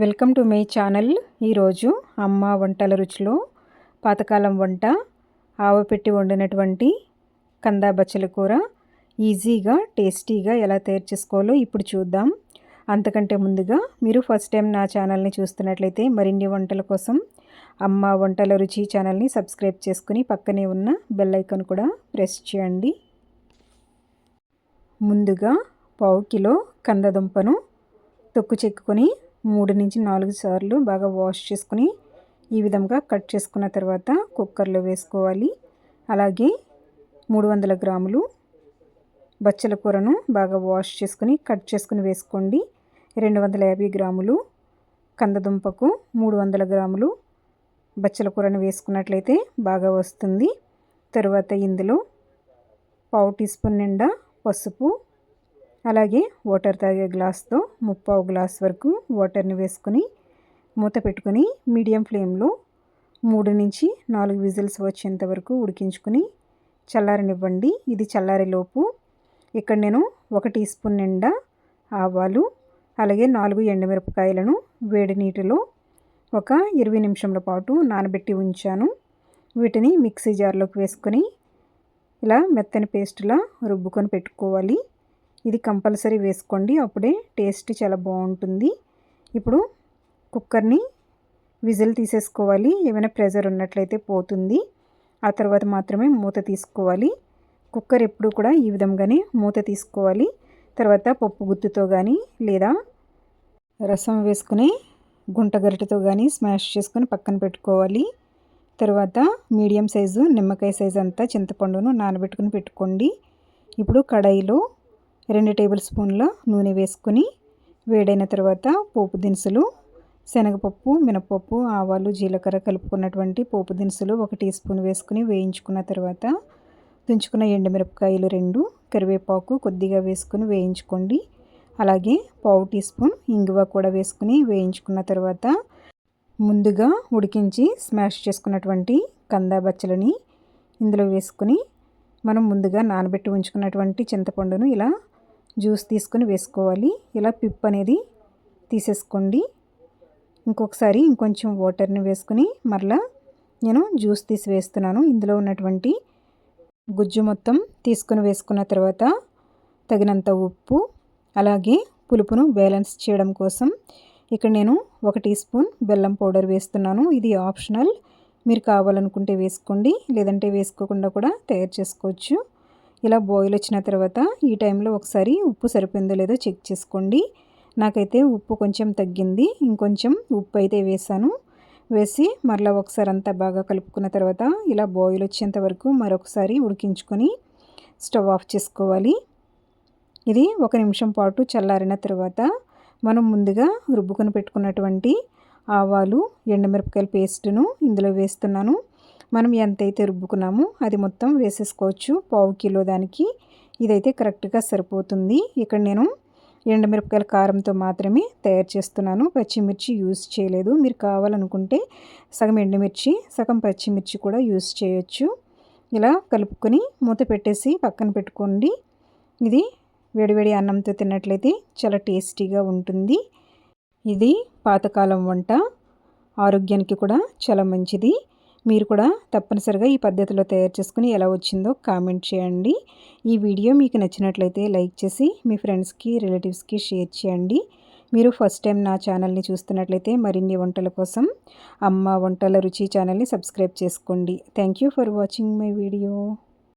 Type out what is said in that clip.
Welcome to my channel. ఈరోజు అమ్మ వంటల రుచిలో పాతకాలం వంట ఆవపెట్టి వండినటువంటి కందా బచ్చల కూర ఈజీగా టేస్టీగా ఎలా తయారు చేసుకోవాలో ఇప్పుడు చూద్దాం. అంతకంటే ముందుగా మీరు ఫస్ట్ టైం నా ఛానల్ని చూస్తున్నట్లయితే మరిన్ని వంటల కోసం అమ్మ వంటల రుచి ఛానల్ని సబ్స్క్రైబ్ చేసుకుని పక్కనే ఉన్న బెల్ ఐకాన్ కూడా ప్రెస్ చేయండి. ముందుగా పావు కిలో కందదుంపను తొక్కు చెక్కుకొని మూడు నుంచి నాలుగు సార్లు బాగా వాష్ చేసుకుని ఈ విధంగా కట్ చేసుకున్న తర్వాత కుక్కర్లో వేసుకోవాలి. అలాగే మూడు వందల గ్రాములు బచ్చల కూరను బాగా వాష్ చేసుకుని కట్ చేసుకుని వేసుకోండి. రెండు వందల యాభై గ్రాములు కందదుంపకు మూడు వందల గ్రాములు బచ్చల కూరను వేసుకున్నట్లయితే బాగా వస్తుంది. తరువాత ఇందులో పావు టీ స్పూన్ నిండా పసుపు అలాగే వాటర్ తాగే గ్లాస్తో ముప్పావు గ్లాస్ వరకు వాటర్ని వేసుకొని మూత పెట్టుకొని మీడియం ఫ్లేమ్లో మూడు నుంచి నాలుగు విజిల్స్ వచ్చేంత వరకు ఉడికించుకుని చల్లారనివ్వండి. ఇది చల్లారేలోపు ఇక్కడ నేను ఒక టీ స్పూన్ నిండా ఆవాలు అలాగే నాలుగు ఎండుమిరపకాయలను వేడి నీటిలో ఒక ఇరవై నిమిషంల పాటు నానబెట్టి ఉంచాను. వీటిని మిక్సీ జార్లోకి వేసుకొని ఇలా మెత్తని పేస్ట్లా రుబ్బుకొని పెట్టుకోవాలి. ఇది కంపల్సరీ వేసుకోండి. అప్పుడే టేస్ట్ చాలా బాగుంటుంది. ఇప్పుడు కుక్కర్ని విజిల్ తీసేసుకోవాలి. ఏమైనా ప్రెజర్ ఉన్నట్లయితే పోతుంది. ఆ తర్వాత మాత్రమే మూత తీసుకోవాలి. కుక్కర్ ఎప్పుడు కూడా ఈ విధంగానే మూత తీసుకోవాలి. తర్వాత పప్పు గుత్తుతో కానీ లేదా రసం వేసుకుని గుంట గరిటెతో కానీ స్మాష్ చేసుకొని పక్కన పెట్టుకోవాలి. తర్వాత మీడియం సైజు నిమ్మకాయ సైజు అంతా చింతపండును నానబెట్టుకుని పెట్టుకోండి. ఇప్పుడు కడాయిలో రెండు టేబుల్ స్పూన్ల నూనె వేసుకొని వేడైన తర్వాత పోపు దినుసులు శనగపప్పు మినపప్పు ఆవాలు జీలకర్ర కలుపుకున్నటువంటి పోపు దినుసులు ఒక టీ స్పూన్ వేసుకుని వేయించుకున్న తర్వాత తుంచుకున్న ఎండుమిరపకాయలు రెండు కరివేపాకు కొద్దిగా వేసుకుని వేయించుకోండి. అలాగే పావు టీ స్పూన్ ఇంగువ కూడా వేసుకుని వేయించుకున్న తర్వాత ముందుగా ఉడికించి స్మాష్ చేసుకున్నటువంటి కందా బచ్చలని ఇందులో వేసుకుని మనం ముందుగా నానబెట్టి ఉంచుకున్నటువంటి చింతపండును ఇలా జ్యూస్ తీసుకొని వేసుకోవాలి. ఇలా పిప్ అనేది తీసేసుకోండి. ఇంకొకసారి ఇంకొంచెం వాటర్ని వేసుకుని మరలా నేను జ్యూస్ తీసి వేస్తున్నాను. ఇందులో ఉన్నటువంటి గుజ్జు మొత్తం తీసుకుని వేసుకున్న తర్వాత తగినంత ఉప్పు అలాగే పులుపును బ్యాలెన్స్ చేయడం కోసం ఇక్కడ నేను ఒక టీ స్పూన్ బెల్లం పౌడర్ వేస్తున్నాను. ఇది ఆప్షనల్. మీరు కావాలనుకుంటే వేసుకోండి లేదంటే వేసుకోకుండా కూడా తయారు చేసుకోవచ్చు. ఇలా బాయిల్ వచ్చిన తర్వాత ఈ టైంలో ఒకసారి ఉప్పు సరిపోయిందో లేదో చెక్ చేసుకోండి. నాకైతే ఉప్పు కొంచెం తగ్గింది. ఇంకొంచెం ఉప్పు అయితే వేసాను. వేసి మరలా ఒకసారి అంతా బాగా కలుపుకున్న తర్వాత ఇలా బాయిల్ వచ్చేంత వరకు మరొకసారి ఉడికించుకొని స్టవ్ ఆఫ్ చేసుకోవాలి. ఇది ఒక నిమిషం పాటు చల్లారిన తర్వాత మనం ముందుగా రుబ్బుకొని పెట్టుకున్నటువంటి ఆవాలు ఎండుమిరపకాయల పేస్టును ఇందులో వేస్తున్నాను. మనం ఎంతైతే రుబ్బుకున్నామో అది మొత్తం వేసేసుకోవచ్చు పావు కిలో దానికి. ఇదైతే కరెక్ట్గా సరిపోతుంది. ఇక్కడ నేను ఎండమిరపకాయల కారంతో మాత్రమే తయారు చేస్తున్నాను. పచ్చిమిర్చి యూజ్ చేయలేదు. మీరు కావాలనుకుంటే సగం ఎండుమిర్చి సగం పచ్చిమిర్చి కూడా యూజ్ చేయొచ్చు. ఇలా కలుపుకొని మూత పెట్టేసి పక్కన పెట్టుకోండి. ఇది వేడివేడి అన్నంతో తిన్నట్లయితే చాలా టేస్టీగా ఉంటుంది. ఇది పాతకాలం వంట. ఆరోగ్యానికి కూడా చాలా మంచిది. మీరు కూడా తప్పనిసరిగా ఈ పద్ధతిలో తయారు చేసుకుని ఎలా వచ్చిందో కామెంట్ చేయండి. ఈ వీడియో మీకు నచ్చినట్లయితే లైక్ చేసి మీ ఫ్రెండ్స్కి రిలేటివ్స్కి షేర్ చేయండి. మీరు ఫస్ట్ టైం నా ఛానల్ని చూస్తున్నట్లయితే మరిన్ని వంటల కోసం అమ్మ వంటల రుచి ఛానల్ని సబ్స్క్రైబ్ చేసుకోండి. Thank for watching my video.